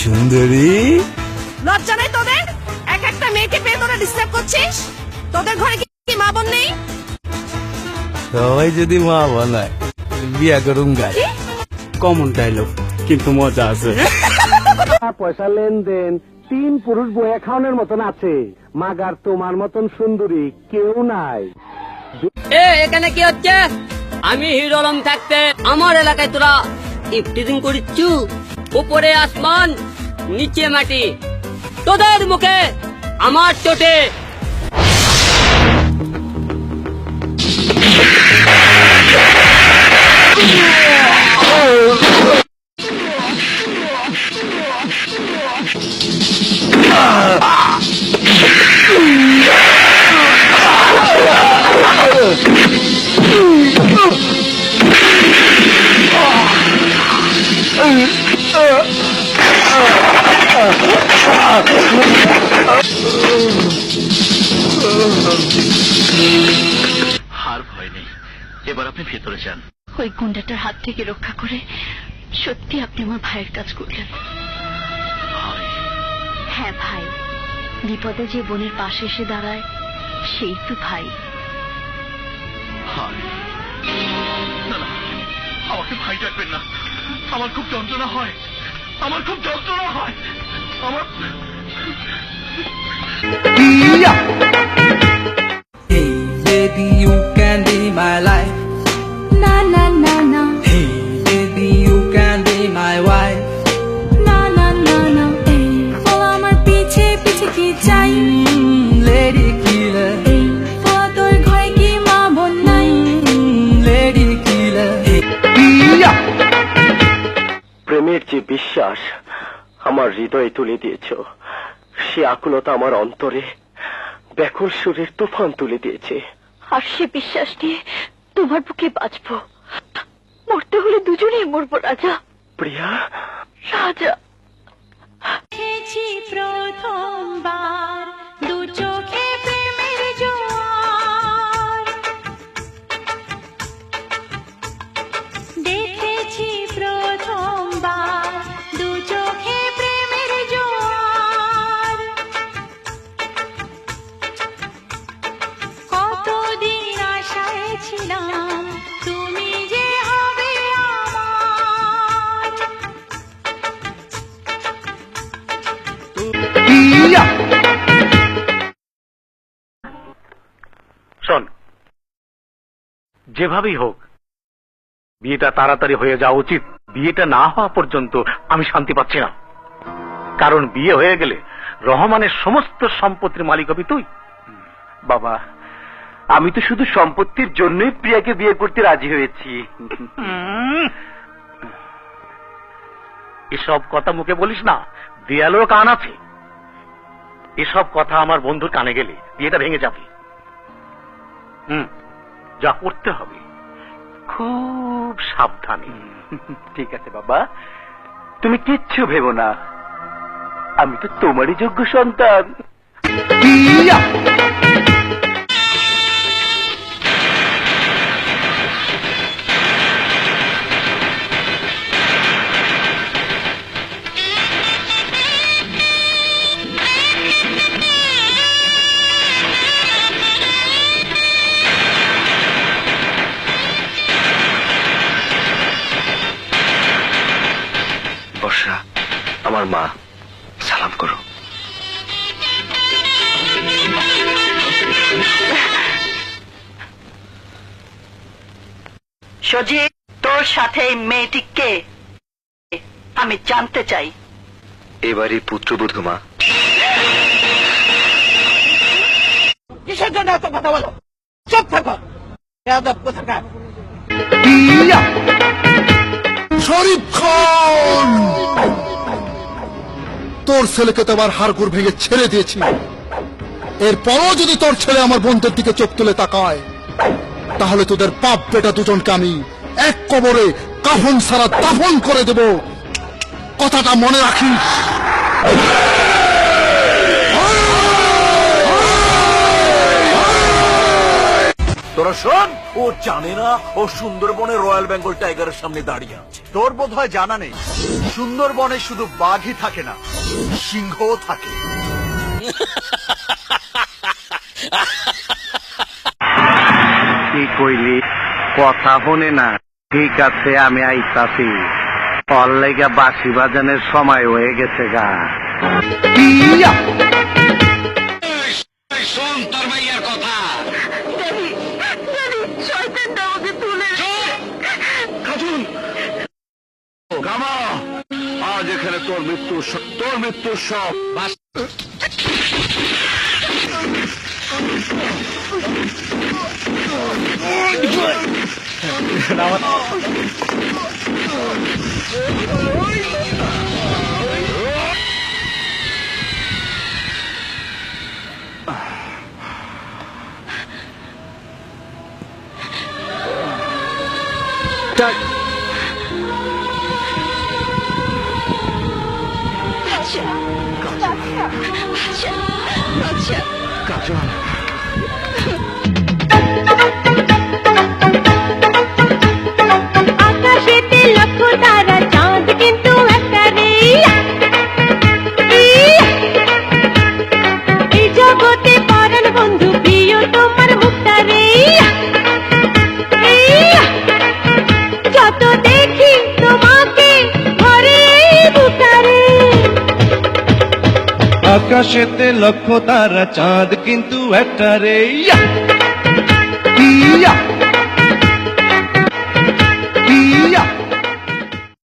সুন্দরী। লজ্জা নাই তোদের? এক একটা মেয়েকে পেয়ে তোরা ডিস্টার্ব করছিস? তোদের ঘরে কি কি মা বোন নেই? সবাই যদি মা বানায় বিয়া করুম গাই কমন ডায়লগ কিন্তু মজা আছে। পয়সা লেনদেন তিন পুরুষ বয়া খাওয়ানোর মতন আছে। মাগার তোমার মতন সুন্দরী কেউ নাই। এ এখানে কি হচ্ছে? আমি হিরো আলম থাকতে আমার এলাকায় তোরা ইফটিজিং করিচ্ছু? উপরে আসমান নিচে মাটি। তোদের মুখে আমার চোটে এবার আপনি ভেতরে যান। ওই গুন্ডাটার হাত থেকে রক্ষা করে সত্যি আপনি আমার ভাইয়ের কাজ করলেন। হ্যাঁ ভাই। বিপদে যে বোনের পাশে এসে দাঁড়ায় সেই তো ভাই। আমাকে ভাই ডাকবেন না। আমার খুব যন্ত্রণা হয়। আমার খুব যন্ত্রণা হয়। আমার Hey, baby, you can be my life. হৃদয়ে তুলে দিয়েছ। সে আকুলতা আমার অন্তরে ব্যাকুল সুরের তুফান তুলে দিয়েছে। আর সে বিশ্বাস নিয়ে তোমার বুকে বাঁচব। মরতে হলে দুজনেই মরব রাজা। প্রিয়া? রাজা। প্রথমবার আশায় তুমি যে হবে আমার। শোন যেভাবেই হোক বিয়েটা তাড়াতাড়ি হয়ে যাওয়া উচিত। বিয়েটা না হওয়া পর্যন্ত আমি শান্তি পাচ্ছি না। কারণ বিয়ে হয়ে গেলে রহমানের সমস্ত সম্পত্তির মালিক হবি তুই। বাবা আমি তো শুধু সম্পত্তির জন্যই প্রিয়াকে বিয়ে করতে রাজি হয়েছি। এসব কথা মুখে বলিস না দেয়ালেরও কান আছে। এসব কথা আমার বন্ধুর কানে গেলে বিয়েটা ভেঙে যাবে। হুম যা করতে হবে খুব সাবধানে। ঠিক আছে বাবা তুমি কিচ্ছু ভেবো না। আমি তো তোমারই যোগ্য সন্তান। আমার মা সালাম করো। সজিব তোর সাথে এই মেয়েটি কে? আমি জানতে চাই। এবারই পুত্রবধূ মা। কিসের জন্য এত কথা বলো? চুপ থাকো। শরীফ খান! তোর ছেলেকে তো আমার হাড়গুড় ভেঙে ছেড়ে দিয়েছি। এরপরও যদি তোর ছেলে আমার বোনদের দিকে চোখ তুলে তাকায়, তাহলে তোদের পাপ বেটা দুজনকে আমি এক কবরে কাফন সারা দাফন করে দেব। কথাটা মনে রাখিস? তোরা ও জানে না ও সুন্দরবনে রয়্যাল বেঙ্গল টাইগারের সামনে দাঁড়িয়ে আছে। তোর বোধ হয় জানা নেই সুন্দরবনে শুধু বাঘই থাকে না সিংহও থাকে। কি কইলি? কথা শুনে না ঠিক আছে আমি আইতাছি। অর লেগা বাঁশি বাজানের সময় হয়ে গেছে গা। এখানে তোর মৃত্যু তোর 抱歉，抱歉，抱歉，আকাশেতে লক্ষ তারা চাঁদ কিন্তু একটা রে ইয়া!